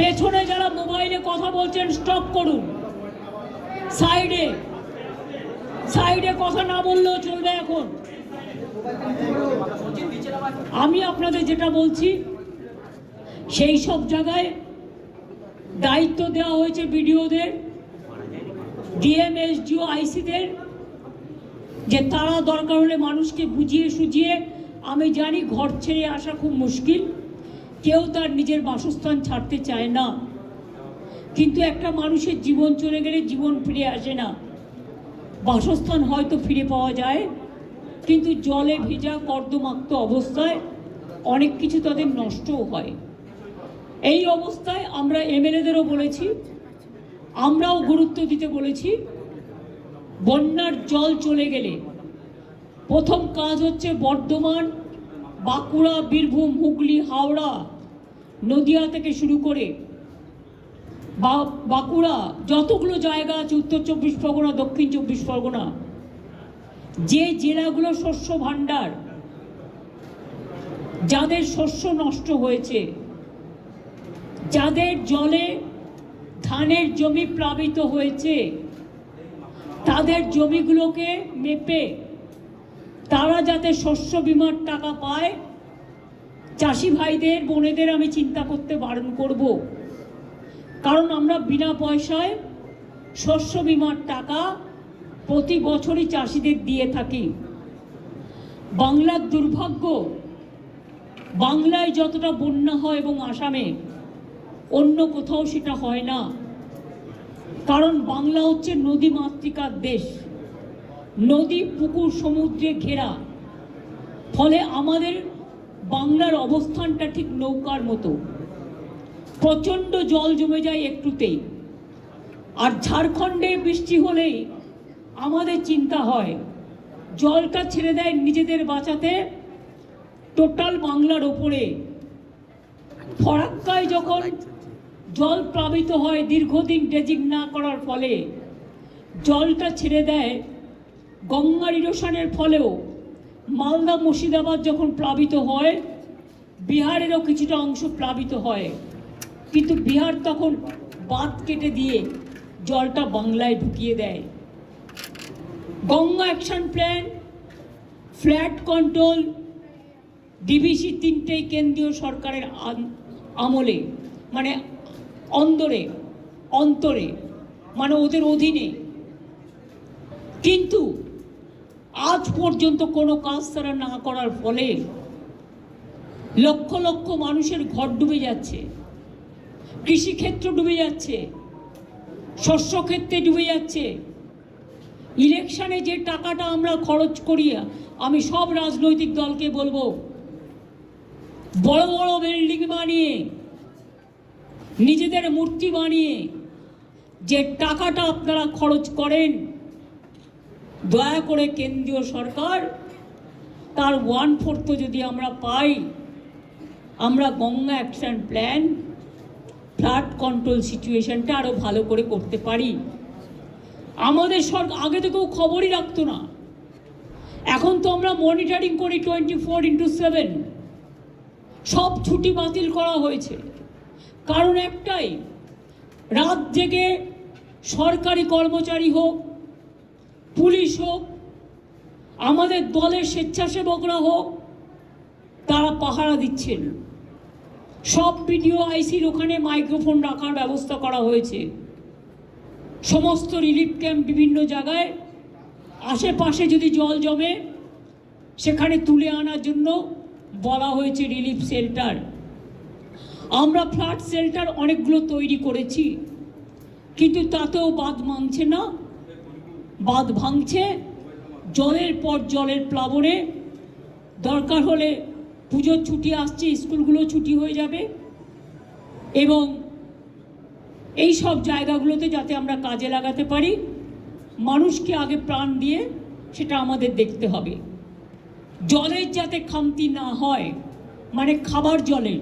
পেছনে যারা মোবাইলে কথা বলছেন স্টপ করুন। সাইডে। সাইডে কথা না বললেও চলবে এখন। আমি আপনাদের যেটা বলছি, সেই সব জায়গায় দায়িত্ব দেওয়া হয়েছে বিডিওদের ডিএম এসডিও আইসিদের, যে তারা দরকার হলে মানুষকে বুঝিয়ে সুঝিয়ে, আমি জানি ঘর ছেড়ে আসা খুব মুশকিল। কেউ তার নিজের বাসস্থান ছাড়তে চায় না। কিন্তু একটা মানুষের জীবন চলে গেলে জীবন ফিরে আসে না। বাসস্থান হয়তো ফিরে পাওয়া যায়, কিন্তু জলে ভেজা কর্দমাক্ত অবস্থায় অনেক কিছু তাদের নষ্টও হয়। এই অবস্থায় আমরা এমএলএদেরও বলেছি, আমরাও গুরুত্ব দিতে বলেছি, বন্যার জল চলে গেলে। প্রথম কাজ হচ্ছে বর্ধমান বাঁকুড়া, বীরভূম, হুগলি, হাওড়া, নদিয়া থেকে শুরু করে বাঁকুড়া, যতগুলো জায়গা আছে উত্তর চব্বিশ পরগনা, দক্ষিণ চব্বিশ পরগনা, যে জেলাগুলো শস্য ভাণ্ডার, যাদের শস্য নষ্ট হয়েছে, যাদের জলে ধানের জমি প্লাবিত হয়েছে, তাদের জমিগুলোকে মেপে তারা যাতে শস্য বিমার টাকা পায়, চাষি ভাইদের, বোনেদের আমি চিন্তা করতে বারণ করব। কারণ আমরা বিনা পয়সায় শস্য বিমার টাকা প্রতি বছরই চাষিদের দিয়ে থাকি। বাংলার দুর্ভাগ্য, বাংলায় যতটা বন্যা হয় এবং আসামে, অন্য কোথাও সেটা হয় না। কারণ বাংলা হচ্ছে নদী মাতৃকার দেশ। নদী, পুকুর, সমুদ্রে ঘেরা। ফলে আমাদের বাংলার অবস্থানটা ঠিক নৌকার মতো। প্রচণ্ড জল জমে যায় একটুতেই। আর ঝাড়খণ্ডে বৃষ্টি হলেই আমাদের চিন্তা হয়, জলটা ছেড়ে দেয় নিজেদের বাঁচাতে টোটাল বাংলার ওপরে। ফরাক্কায় যখন জল প্লাবিত হয়, দীর্ঘদিন ড্রেজিং না করার ফলে জলটা ছেড়ে দেয় গঙ্গার ইরোশনের ফলেও মালদা মুর্শিদাবাদ যখন প্লাবিত হয়, বিহারেরও কিছুটা অংশ প্লাবিত হয়। কিন্তু বিহার তখন বাঁধ কেটে দিয়ে জলটা বাংলায় ঢুকিয়ে দেয়। Ganga action plan, flood control, DVC তিনটেই কেন্দ্রীয় সরকারের আমলে মানে অন্দরে, অন্তরে মানে ওদের অধীনে। কিন্তু আজ পর্যন্ত কোনো কাজ তারা না করার ফলে লক্ষ লক্ষ মানুষের ঘর ডুবে যাচ্ছে, কৃষিক্ষেত্র ডুবে যাচ্ছে শস্য ক্ষেত্রে ডুবে যাচ্ছে। ইলেকশনে যে টাকাটা আমরা খরচ করি, আমি সব রাজনৈতিক দলকে বলব, বড় বড় বিল্ডিং বানিয়ে, নিজেদের মূর্তি বানিয়ে, যে টাকাটা আপনারা খরচ করেন দয়া করে কেন্দ্রীয় সরকার, তার ওয়ান ফোর্থ যদি আমরা পাই, আমরা Ganga action plan, flood control সিচুয়েশনটা আরও ভালো করে করতে পারি। আমাদের সরকার, আগে তো কেউ খবরই রাখতো না। এখন তো আমরা মনিটরিং করি টোয়েন্টি ফোর ইন্টু সেভেন সব ছুটি বাতিল করা হয়েছে। কারণ একটাই, রাত জেগে সরকারি কর্মচারী হোক পুলিশ হোক, আমাদের দলের স্বেচ্ছাসেবকরা হোক, তারা পাহারা দিচ্ছেন। সব বিডিও আইসির ওখানে মাইক্রোফোন রাখার ব্যবস্থা করা হয়েছে। সমস্ত রিলিফ ক্যাম্প বিভিন্ন জায়গায়, আশেপাশে যদি জল জমে, সেখানে তুলে আনার জন্য বলা হয়েছে রিলিফ শেল্টার আমরা ফ্ল্যাট শেল্টার অনেকগুলো তৈরি করেছি, কিন্তু তাতেও বাদ মানছে না। বাঁধ ভাঙছে, জলের পর জলের প্লাবনে। দরকার হলে পুজোর ছুটি আসছে, স্কুলগুলো ছুটি হয়ে যাবে। এবং এই সব জায়গাগুলোতে যাতে আমরা কাজে লাগাতে পারি, মানুষকে আগে প্রাণ দিয়ে সেটা আমাদের দেখতে হবে। জলের যাতে খামতি না হয় মানে খাবার জলের